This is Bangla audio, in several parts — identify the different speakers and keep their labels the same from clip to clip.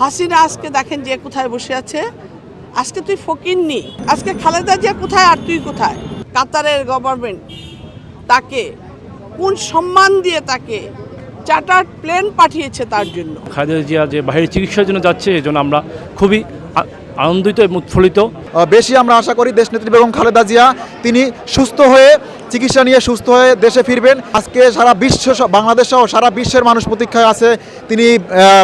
Speaker 1: হাসিনা আজকে দেখেন যে কোথায় বসে আছে। আজকে তুই ফকির নি। আজকে খালেদা জিয়া কোথায় আর তুই কোথায়? কাতারের গভর্নমেন্ট তাকে কোন সম্মান দিয়ে তাকে চার্টার প্লেন পাঠিয়েছে তার জন্য।
Speaker 2: খালেদা জিয়া যে বাইরে চিকিৎসার জন্য যাচ্ছে, এই জন্য আমরা খুবই আনন্দিত এবং উৎফুল্লিত।
Speaker 3: বেশি আমরা আশা করি দেশ দেশনেত্রী বেগম খালেদা জিয়া তিনি সুস্থ হয়ে চিকিৎসা নিয়ে সুস্থ হয়ে দেশে ফিরবেন। আজকে সারা বিশ্ব বাংলাদেশ সহ সারা বিশ্বের মানুষ প্রতীক্ষায় আছে তিনি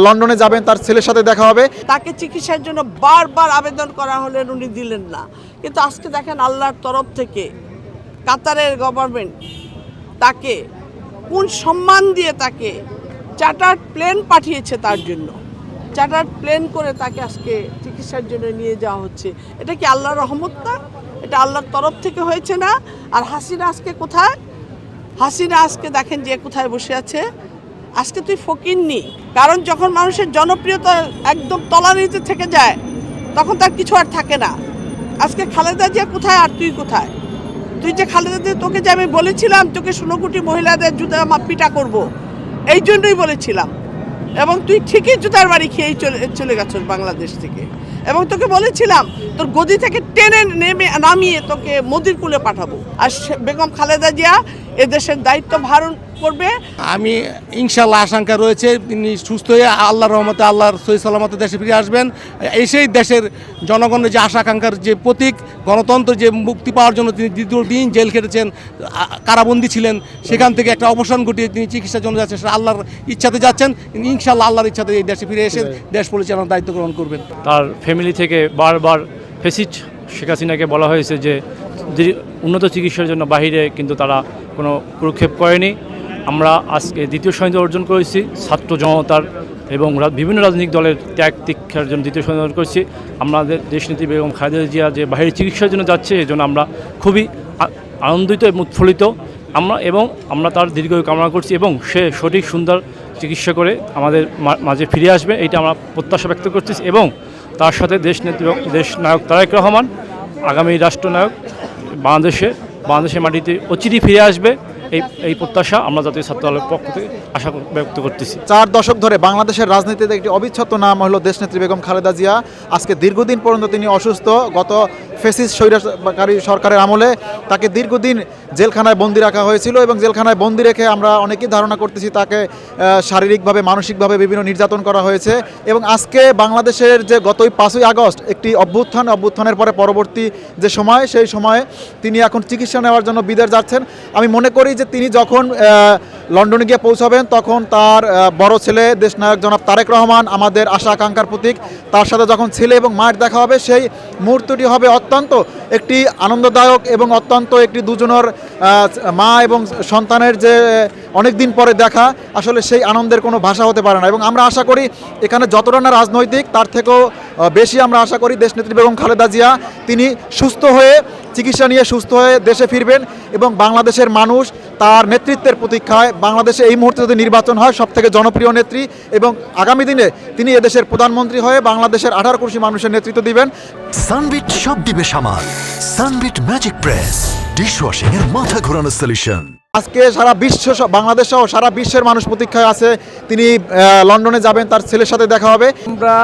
Speaker 3: লন্ডনে যাবেন তার ছেলের সাথে দেখা হবে।
Speaker 1: তাকে চিকিৎসার জন্য বারবার আবেদন করা হলেন উনি দিলেন না। কিন্তু আজকে দেখেন আল্লাহর তরফ থেকে কাতারের গভর্নমেন্ট তাকে কোন সম্মান দিয়ে তাকে চার্টার প্লেন পাঠিয়েছে তার জন্য। চার্টার প্লেন করে তাকে আজকে চিকিৎসার জন্য নিয়ে যাওয়া হচ্ছে। এটা কি আল্লাহর রহমত না? এটা আল্লাহর তরফ থেকে হয়েছে না? আর হাসিনা আজকে কোথায়? হাসিনা আজকে দেখেন যে কোথায় বসে আছে। আজকে তুই ফকিরনি কারণ যখন মানুষের জনপ্রিয়তা একদম তলানিতে থেকে যায়, তখন তার কিছু আর থাকে না। আজকে খালেদা জিয়া কোথায় আর তুই কোথায়? তুই যে খালেদা জিয়া তোকে যে আমি বলেছিলাম, তোকে ষোলো মহিলাদের জুতা মাপিটা করব, এই জন্যই বলেছিলাম। এবং তুই ঠিকই জুতার বাড়ি খেয়েই চলে চলে গেছিস বাংলাদেশ থেকে। এবং তোকে বলেছিলাম, তোর গদি থেকে টেনে নেমে নামিয়ে তোকে মোদির কুলে পাঠাবো। আর বেগম খালেদা জিয়া এদেশের দায়িত্ব ভারণ করবে।
Speaker 4: আমি ইনশাল্লাহ আশঙ্কা রয়েছে তিনি সুস্থ হয়ে আল্লাহ রহমতে আল্লাহর সহি সালামতে দেশে ফিরে আসবেন। এসেই দেশের জনগণের যে আশা আকাঙ্ক্ষার যে প্রতীক গণতন্ত্র যে মুক্তি পাওয়ার জন্য তিনি দ্বিতীয় দিন জেল খেটেছেন কারাবন্দী ছিলেন সেখান থেকে একটা অবসান ঘটিয়ে তিনি চিকিৎসার জন্য যাচ্ছেন সেটা আল্লাহর ইচ্ছাতে যাচ্ছেন। তিনি ইনশাল্লাহ আল্লাহর ইচ্ছাতে এই দেশে ফিরে এসে দেশ পরিচালনার দায়িত্ব গ্রহণ করবেন।
Speaker 2: তার ফ্যামিলি থেকে বারবার ফেসিট শেখ হাসিনাকে বলা হয়েছে যে উন্নত চিকিৎসার জন্য বাহিরে কিন্তু তারা কোনো প্রক্ষেপ করেনি, আমরা আজকে দ্বিতীয় সংহিতা অর্জন করেছি, ছাত্র জনতার এবং বিভিন্ন রাজনৈতিক দলের ত্যাগ দীক্ষার জন্য দ্বিতীয় সংহিতা অর্জন করেছি। আমাদের দেশনীতি বেগম খালেদা জিয়া যে বাইরে চিকিৎসার জন্য যাচ্ছে, এই জন্য আমরা খুবই আনন্দিত এবং উৎফুল্লিত। আমরা এবং আমরা তার দীর্ঘ কামনা করছি এবং সে সঠিক সুন্দর চিকিৎসা করে আমাদের মাঝে ফিরে আসবে এটা আমরা প্রত্যাশা ব্যক্ত করছি এবং তার সাথে দেশ নেত্রী দেশ নায়ক তারেক রহমান, আগামী রাষ্ট্রনায়ক বাংলাদেশে, বাংলাদেশের মাটিতে অচিরি ফিরে আসবে এই এই প্রত্যাশা আমরা জাতীয় ছাত্র দলের পক্ষ থেকে আশা ব্যক্ত করতেছি।
Speaker 3: চার দশক ধরে বাংলাদেশের রাজনীতিতে একটি অবিচ্ছেদ্য নাম হলো দেশনেত্রী বেগম খালেদা জিয়া। আজকে দীর্ঘদিন পর্যন্ত তিনি অসুস্থ। গত ফেসিস স্বৈরাচারী সরকারের আমলে তাকে দীর্ঘদিন জেলখানায় বন্দি রাখা হয়েছিল এবং জেলখানায় বন্দি রেখে আমরা অনেকেই ধারণা করতেছি তাকে শারীরিকভাবে, মানসিকভাবে বিভিন্ন নির্যাতন করা হয়েছে এবং আজকে বাংলাদেশের যে গতই পাঁচই আগস্ট একটি অভ্যুত্থান, অভ্যুত্থানের পরে পরবর্তী যে সময়, সেই সময়ে তিনি এখন চিকিৎসা নেওয়ার জন্য বিদেশ যাচ্ছেন। আমি মনে করি যে তিনি যখন লন্ডনে গিয়ে পৌঁছাবেন, তখন তার বড় ছেলে দেশনায়ক জনাব তারেক রহমান আমাদের আশা আকাঙ্ক্ষার প্রতীক। তার সাথে যখন ছেলে এবং মায়ের দেখা হবে, সেই মুহূর্তটি হবে অত্যন্ত একটি আনন্দদায়ক এবং অত্যন্ত একটি দুজনের মা এবং সন্তানের যে অনেক দিন পরে দেখা, আসলে সেই আনন্দের কোনো ভাষা হতে পারে না। এবং আমরা আশা করি এখানে যতটা না রাজনৈতিক, তার থেকেও বেশি আমরা আশা করি দেশনেত্রী বেগম খালেদা জিয়া, তিনি সুস্থ হয়ে চিকিৎসা নিয়ে সুস্থ হয়ে দেশে ফিরবেন এবং বাংলাদেশের মানুষ তার নেতৃত্বের প্রতীক্ষায় বাংলাদেশে এই মুহূর্তে যদি নির্বাচন হয় সব থেকে জনপ্রিয় নেত্রী এবং আগামী দিনে তিনি এদেশের প্রধানমন্ত্রী হয়ে বাংলাদেশের আঠারো কোটি মানুষের নেতৃত্ব দিবেন।
Speaker 5: সানবিট সব দিবে সামাল। সানবিট ম্যাজিক প্রেস ডিশওয়াশিং এর মাথা ঘোরানো সলিউশন
Speaker 3: আজকে সারা বিশ্ব বাংলাদেশ সহ সারা বিশ্বের মানুষ প্রতীক্ষায় আছে। তিনি লন্ডনে যাবেন তার ছেলের সাথে দেখা হবে।
Speaker 6: আমরা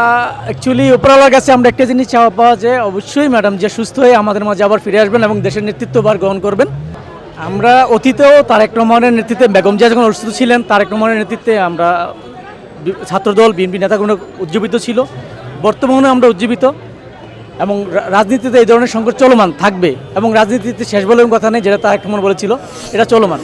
Speaker 6: অ্যাকচুয়ালি উপরওয়ালার কাছে আমরা একটা জিনিস চাওয়া পাওয়া যে অবশ্যই ম্যাডাম যে সুস্থ হয়ে আমাদের মাঝে আবার ফিরে আসবেন এবং দেশের নেতৃত্ববার গ্রহণ করবেন। আমরা অতীতেও তারেক রহমানের নেতৃত্বে বেগম জিয়া যখন অসুস্থ ছিলেন তারেক রহমানের নেতৃত্বে আমরা ছাত্রদল বিএনপি নেতাগুলো উজ্জীবিত ছিল। বর্তমানে আমরা উজ্জীবিত। এবং রাজনীতিতে এই ধরনের সংকট চলমান থাকবে এবং রাজনীতিতে শেষ বলার কথা নেই, যেটা তারেক মনে বলেছিল, এটা চলমান।